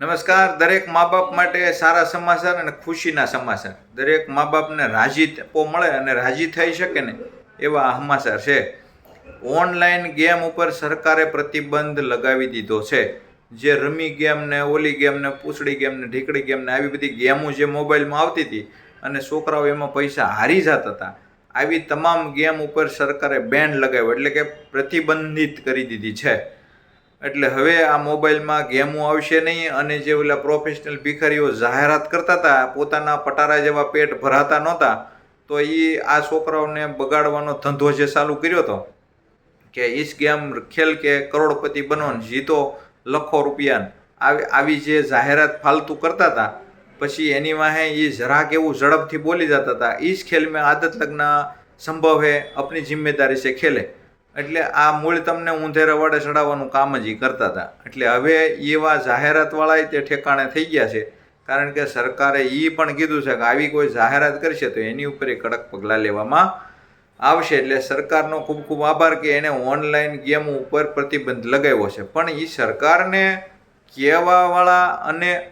નમસ્કાર, દરેક મા બાપ માટે સારા સમાચાર અને ખુશીના સમાચાર. દરેક મા બાપને રાજી પો મળે અને રાજી થઈ શકે ને એવા સમાચાર છે. ઓનલાઈન ગેમ ઉપર સરકારે પ્રતિબંધ લગાવી દીધો છે. જે રમી ગેમ ને ઓલી ગેમ ને પૂછડી ગેમ ને ઢીકડી ગેમ ને આવી બધી ગેમો જે મોબાઈલમાં આવતી હતી અને છોકરાઓ એમાં પૈસા હારી જતા હતા. આવી તમામ ગેમ ઉપર સરકારે બેન લગાવ્યો, એટલે કે પ્રતિબંધિત કરી દીધી છે. એટલે હવે આ મોબાઈલમાં ગેમો આવશે નહીં અને જે ઓલા પ્રોફેશનલ ભિખારીઓ જાહેરાત કરતા હતા, પોતાના પટારા જેવા પેટ ભરાતા નહોતા, તો એ આ છોકરાઓને બગાડવાનો ધંધો જે ચાલુ કર્યો હતો, કે ઈસ ગેમ ખેલ કે કરોડપતિ બનો જીતો લખો રૂપિયા આવી આવી જે જાહેરાત ફાલતુ કરતા હતા, પછી એની વાહે એ જરાક એવું ઝડપથી બોલી જતા હતા, ઈસ ખેલ મેં આદત લગના સંભવ હે, અપની જિમ્મેદારી છે ખેલે. એટલે આ મૂળ તમને ઊંધે રવાડે ચડાવવાનું કામ જ એ કરતા હતા. એટલે હવે એવા જાહેરાતવાળાય તે ઠેકાણે થઈ ગયા છે. કારણ કે સરકારે એ પણ કીધું છે કે આવી કોઈ જાહેરાત કરશે તો એની ઉપર એ કડક પગલાં લેવામાં આવશે. એટલે સરકારનો ખૂબ ખૂબ આભાર કે એણે ઓનલાઈન ગેમો ઉપર પ્રતિબંધ લગાવ્યો છે. પણ એ સરકારને કહેવાવાળા અને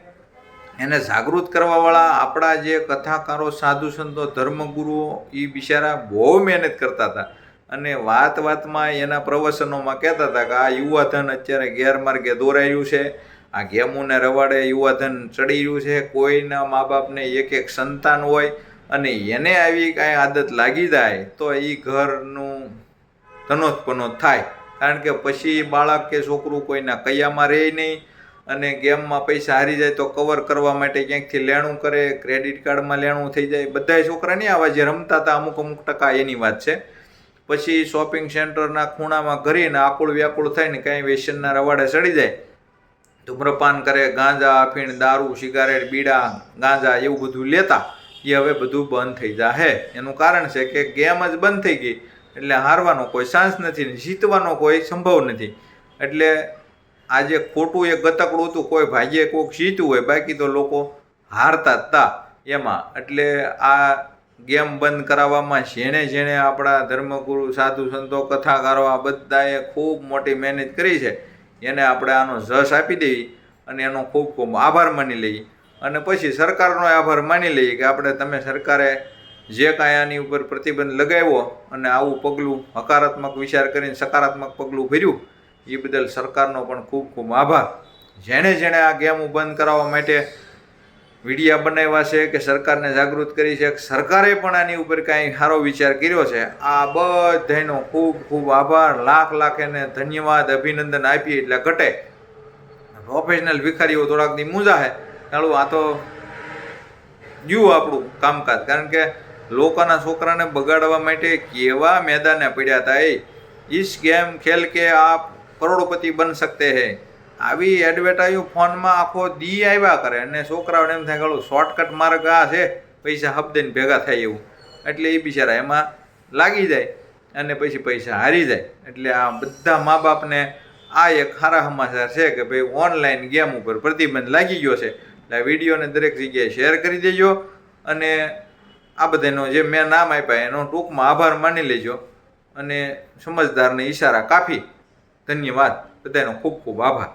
એને જાગૃત કરવાવાળા આપણા જે કથાકારો, સાધુ સંતો, ધર્મગુરુઓ એ બિચારા બહુ મહેનત કરતા હતા. અને વાત વાતમાં એના પ્રવચનોમાં કહેતા હતા કે આ યુવાધન અત્યારે ગેરમાર્ગે દોરાયું છે. આ ગેમોને રવાડે યુવાધન ચડી રહ્યું છે. કોઈના મા બાપને એક એક સંતાન હોય અને એને આવી કાંઈ આદત લાગી જાય તો એ ઘરનું ધનોત્પનો થાય. કારણ કે પછી બાળક કે છોકરું કોઈના કૈયામાં રહે નહીં અને ગેમમાં પૈસા હારી જાય તો કવર કરવા માટે ક્યાંકથી લેણું કરે, ક્રેડિટ કાર્ડમાં લેણું થઈ જાય. બધાય છોકરા નહીં આવા જે રમતા હતા અમુક અમુક ટકા એની વાત છે. પછી શોપિંગ સેન્ટરના ખૂણામાં ઘરીને આકુળ વ્યાકુળ થઈને કાંઈ વેસનના રવાડે ચડી જાય. ધૂમ્રપાન કરે, ગાંજા અફીણ દારૂ, સિગારેટ, બીડા, ગાંજા એવું બધું લેતા એ હવે બધું બંધ થઈ જાહે. એનું કારણ છે કે ગેમ જ બંધ થઈ ગઈ. એટલે હારવાનો કોઈ ચાન્સ નથી ને જીતવાનો કોઈ સંભવ નથી. એટલે આજે ખોટું એક ગતકડું હતું, કોઈ ભાગ્યે કોઈક જીત્યું હોય, બાકી તો લોકો હારતા હતા એમાં. એટલે આ ગેમ બંધ કરાવવામાં જેણે જેણે આપણા ધર્મગુરુ, સાધુ સંતો, કથાકારો આ બધાએ ખૂબ મોટી મહેનત કરી છે, એને આપણે આનો જશ આપી દેવી અને એનો ખૂબ ખૂબ આભાર માની લઈએ અને પછી સરકારનો આભાર માની લઈએ કે આપણે તમે સરકારે જે કાંઈ આની ઉપર પ્રતિબંધ લગાવ્યો અને આવું પગલું હકારાત્મક વિચાર કરીને સકારાત્મક પગલું ભર્યું એ બદલ સરકારનો પણ ખૂબ ખૂબ આભાર. જેણે જેણે આ ગેમ બંધ કરાવવા માટે વિડીયા બનાવ્યા છે કે સરકારને જાગૃત કરી છે. સરકારે પણ આની ઉપર કાંઈ સારો વિચાર કર્યો છે. આ બધાનો ખૂબ ખૂબ આભાર. લાખ લાખ એને ધન્યવાદ, અભિનંદન આપીએ એટલે ઘટે. પ્રોફેશનલ ભિખારીઓ થોડાક દી મૂંઝા છે ચાલુ, આ તો ગયું આપણું કામકાજ. કારણ કે લોકોના છોકરાને બગાડવા માટે કેવા મેદાને પડ્યા હતા એ. ઈસ ગેમ ખેલ કે આપ કરોડપતિ બન શકતે હે. આવી એડવર્ટાઈઝ ફોનમાં આખો દી આવ્યા કરે. અને છોકરાઓને એમ થાય કે શોર્ટકટ માર્ગ આ છે, પૈસા હપ્દેને ભેગા થાય એવું. એટલે એ બિચારા એમાં લાગી જાય અને પછી પૈસા હારી જાય. એટલે આ બધા મા બાપને આ એક સારા સમાચાર છે કે ભાઈ ઓનલાઈન ગેમ ઉપર પ્રતિબંધ લાગી ગયો છે. એટલે વિડીયોને દરેક જગ્યાએ શેર કરી દેજો અને આ બધાનો જે મેં નામ આપ્યા એનો ટૂંકમાં આભાર માની લેજો. અને સમજદારને ઈશારા કાફી. ધન્યવાદ. બધાનો ખૂબ ખૂબ આભાર.